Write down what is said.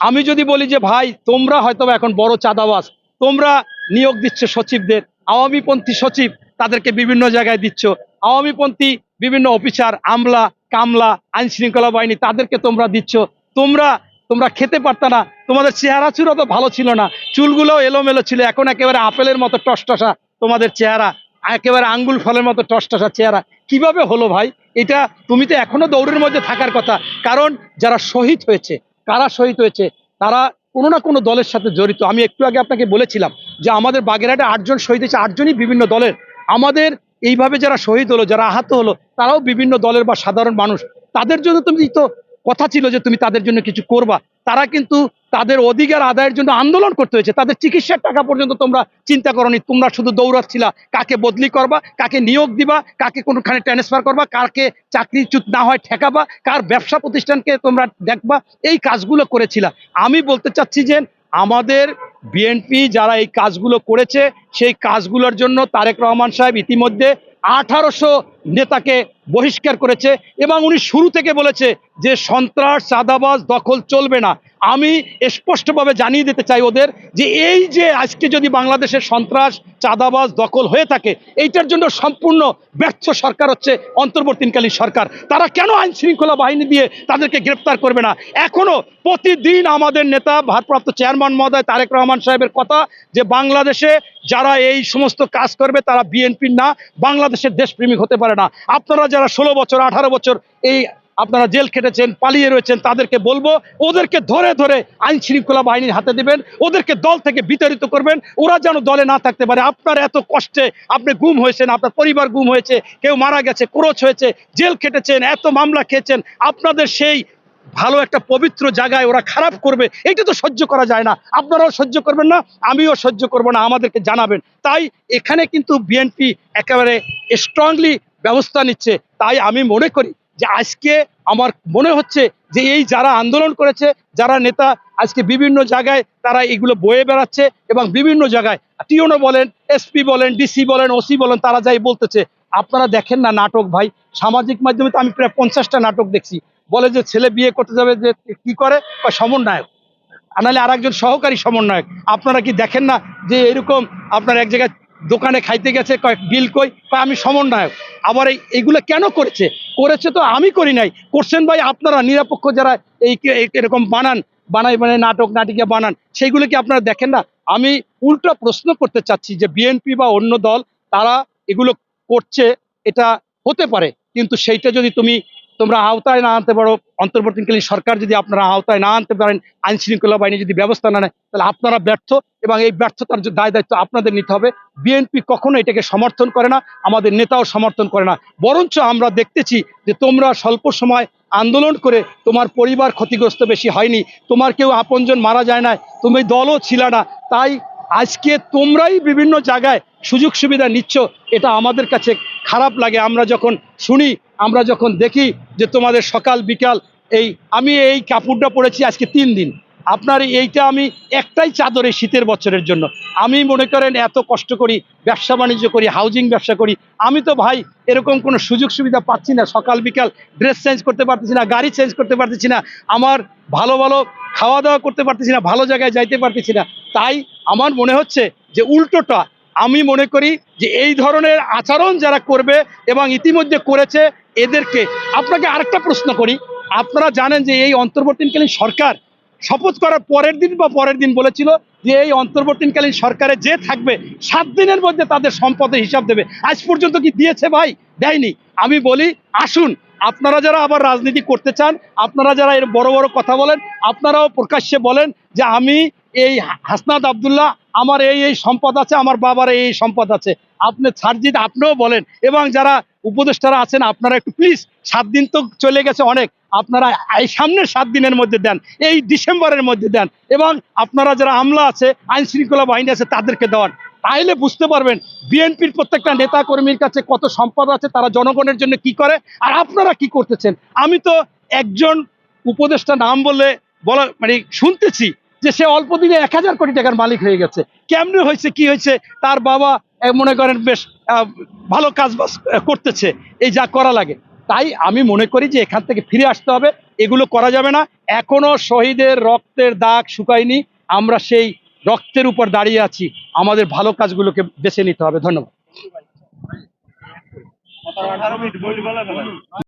আমি যদি বলি যে, ভাই, তোমরা হয়তো এখন বড় চাঁদাবাজ। তোমরা নিয়োগ দিচ্ছ সচিবদের। আওয়ামীপন্থী সচিব তাদেরকে বিভিন্ন জায়গায় দিচ্ছ। আওয়ামীপন্থী বিভিন্ন অফিসার, আমলা, কামলা আইন শৃঙ্খলা বাহিনী তাদেরকে তোমরা দিচ্ছ। তোমরা তোমরা খেতে পারতা না। তোমাদের চেহারা চুরা তো ভালো ছিল না। চুলগুলো এলোমেলো ছিল। এখন একেবারে আপেলের মতো টসটসা তোমাদের চেহারা। একেবারে আঙ্গুল ফলের মতো টসটসা চেহারা। কীভাবে হলো ভাই? এটা তুমি তো এখনও দৌড়ের মধ্যে থাকার কথা। কারণ যারা শহীদ হয়েছে কারা শহীদ হয়েছে, তারা কোনো না কোনো দলের সাথে জড়িত। আমি একটু আগে আপনাকে বলেছিলাম যে আমাদের বাগেরহাটে আটজন শহীদ হয়েছে, আটজনই বিভিন্ন দলের। আমাদের এইভাবে যারা শহীদ হলো, যারা আহত হলো, তারাও বিভিন্ন দলের বা সাধারণ মানুষ। তাদের জন্য তুমি তো কথা ছিল যে তুমি তাদের জন্য কিছু করবা। তারা কিন্তু তাদের অধিকার আদায়ের জন্য আন্দোলন করতে হয়েছে। তাদের চিকিৎসার টাকা পর্যন্ত তোমরা চিন্তা করনি। তোমরা শুধু দৌড়াচ্ছিলা। কাকে বদলি করবা, কাকে নিয়োগ দিবা, কাকে কোনোখানে ট্রান্সফার করবা কাকে চাকরিচ্যুত না হয় ঠেকাবা, কার ব্যবসা প্রতিষ্ঠানকে তোমরা দেখবা, এই কাজগুলো করেছিলা। আমি বলতে চাচ্ছি যে আমাদের বিএনপি যারা এই কাজগুলো করেছে, সেই কাজগুলোর জন্য তারেক রহমান সাহেব ইতিমধ্যে আঠারোশো নেতাকে বহিষ্কার করেছে এবং উনি শুরু থেকে বলেছে যে সন্ত্রাস, চাঁদাবাজ দখল চলবে না। আমি স্পষ্টভাবে জানিয়ে দিতে চাই ওদের যে এই যে আজকে যদি বাংলাদেশের সন্ত্রাস, চাঁদাবাজ দখল হয়ে থাকে, এইটার জন্য সম্পূর্ণ ব্যর্থ সরকার হচ্ছে অন্তর্বর্তীকালীন সরকার। তারা কেন আইন শৃঙ্খলা বাহিনী দিয়ে তাদেরকে গ্রেপ্তার করবে না? এখনও প্রতিদিন আমাদের নেতা, ভারপ্রাপ্ত চেয়ারম্যান মহোদয় তারেক রহমান সাহেবের কথা যে বাংলাদেশে যারা এই সমস্ত কাজ করবে, তারা বিএনপির না, বাংলাদেশের দেশপ্রেমিক হতে পারে না। আপনারা যারা ষোলো বছর, আঠারো বছর এই আপনারা জেল খেটেছেন, পালিয়ে রয়েছেন, তাদেরকে বলব, ওদেরকে ধরে ধরে আইন শৃঙ্খলা বাহিনীর হাতে দেবেন, ওদেরকে দল থেকে বিতাড়িত করবেন, ওরা যেন দলে না থাকতে পারে। আপনার এত কষ্টে আপনি গুম হয়েছেন, আপনার পরিবার গুম হয়েছে, কেউ মারা গেছে, ক্রোচ হয়েছে, জেল খেটেছেন, এত মামলা খেয়েছেন, আপনাদের সেই ভালো একটা পবিত্র জায়গায় ওরা খারাপ করবে, এটা তো সহ্য করা যায় না। আপনারাও সহ্য করবেন না, আমিও সহ্য করব না, আমাদেরকে জানাবেন। তাই এখানে কিন্তু বিএনপি একেবারে স্ট্রংলি ব্যবস্থা নিচ্ছে, তাই আমি মনে করি যে আজকে আমার মনে হচ্ছে যে এই যারা আন্দোলন করেছে, যারা নেতা আজকে বিভিন্ন জায়গায় তারা এগুলো বয়ে বেড়াচ্ছে এবং বিভিন্ন জায়গায় টিওনো বলেন, এসপি বলেন, ডিসি বলেন, ওসি বলেন, তারা যাই বলতেছে। আপনারা দেখেন না নাটক ভাই, সামাজিক মাধ্যমে তো আমি প্রায় পঞ্চাশটা নাটক দেখছি। বলে যে ছেলে বিয়ে করতে যাবে যে কি করে? সমন্বয়ক। নাহলে আর একজন সহকারী সমন্বয়ক। আপনারা কি দেখেন না যে এরকম আপনার এক জায়গায় দোকানে খাইতে গেছে কয়েক বিল কই? আমি সমন্বয়ক। আবার এই এইগুলো কেন করেছে? করেছে তো আমি করি নাই। করছেন ভাই আপনারা, নিরপেক্ষ যারা এই এরকম বানান, বানাই বানাই, নাটক, নাটিকা বানান, সেইগুলো কি আপনারা দেখেন না? আমি উল্টো প্রশ্ন করতে চাচ্ছি যে বিএনপি বা অন্য দল, তারা এগুলো করছে, এটা হতে পারে। কিন্তু সেইটা যদি তুমি তোমরা আওতায় না আনতে পারো। অন্তর্বর্তীকালীন সরকার যদি আপনারা আওতায় না আনতে পারেন আইন শৃঙ্খলা বাহিনী যদি ব্যবস্থা না নেয়, তাহলে আপনারা ব্যর্থ এবং এই ব্যর্থতার যে দায় দায়িত্ব আপনাদের নিতে হবে। বিএনপি কখনো এটাকে সমর্থন করে না, আমাদের নেতাও সমর্থন করে না। বরঞ্চ আমরা দেখতেছি যে তোমরা স্বল্প সময় আন্দোলন করে তোমার পরিবার ক্ষতিগ্রস্ত বেশি হয়নি, তোমার কেউ আপনজন মারা যায় না তুমি দলও ছিল না, তাই আজকে তোমরাই বিভিন্ন জায়গায় সুযোগ সুবিধা নিচ্ছ, এটা আমাদের কাছে খারাপ লাগে। আমরা যখন শুনি, আমরা যখন দেখি যে তোমাদের সকাল, বিকাল, এই আমি এই কাপড়টা পরেছি আজকে তিন দিন। আপনার এইটা আমি একটাই চাদরে শীতের বছরের জন্য। আমি মনে করেন এত কষ্ট করি, ব্যবসা বাণিজ্য করি হাউজিং ব্যবসা করি। আমি তো ভাই এরকম কোনো সুযোগ সুবিধা পাচ্ছি না। সকাল, বিকাল ড্রেস চেঞ্জ করতে পারতেছি না, গাড়ি চেঞ্জ করতে পারতেছি না। আমার ভালো ভালো খাওয়া দাওয়া করতে পারতেছি না, ভালো জায়গায় যাইতে পারতেছি না। তাই আমার মনে হচ্ছে যে উল্টোটা আমি মনে করি যে এই ধরনের আচরণ যারা করবে এবং ইতিমধ্যে করেছে, এদেরকে আপনাকে আরেকটা প্রশ্ন করি। আপনারা জানেন যে এই অন্তর্বর্তীকালীন সরকার শপথ করার পরের দিন বা পরের দিন বলেছিল যে এই অন্তর্বর্তীকালীন সরকারে যে থাকবে, সাত দিনের মধ্যে তাদের সম্পদের হিসাব দেবে। আজ পর্যন্ত কি দিয়েছে ভাই? দেয়নি। আমি বলি, আসুন আপনারা যারা আবার রাজনীতি করতে চান, আপনারা যারা এর বড় বড় কথা বলেন, আপনারাও প্রকাশ্যে বলেন যে আমি এই হাসনাদ আবদুল্লাহ, আমার এই এই সম্পদ আছে, আমার বাবার এই সম্পদ আছে। আপনি ছাড়জিৎ, আপনিও বলেন। এবং যারা উপদেষ্টারা আছেন, আপনারা একটু প্লিজ সাত দিন তো চলে গেছে অনেক। আপনারা এই সামনের সাত দিনের মধ্যে দেন, এই ডিসেম্বরের মধ্যে দেন। এবং আপনারা যারা আমলা আছে আইন শৃঙ্খলা বাহিনী আছে, তাদেরকে দেওয়ান। তাইলে বুঝতে পারবেন বিএনপির প্রত্যেকটা নেতা কর্মীর কাছে কত সম্পদ আছে, তারা জনগণের জন্য কি করে, আর আপনারা কি করতেছেন? আমি তো একজন উপদেষ্টা নাম বলে বলা মানে শুনতেছি যে সে অল্প দিনে এক হাজার কোটি টাকার মালিক হয়ে গেছে। কেমনে হয়েছে, কি হয়েছে? তার বাবা মনে করেন বেশ ভালো কাজ করতেছে, এই যা করা লাগে। তাই আমি মনে করি যে এখান থেকে ফিরে আসতে হবে, এগুলো করা যাবে না। এখনও শহীদের রক্তের দাগ শুকায়নি, আমরা সেই রক্তের উপর দাঁড়িয়ে আছি। আমাদের ভালো কাজগুলোকে বেছে নিতে হবে। ধন্যবাদ।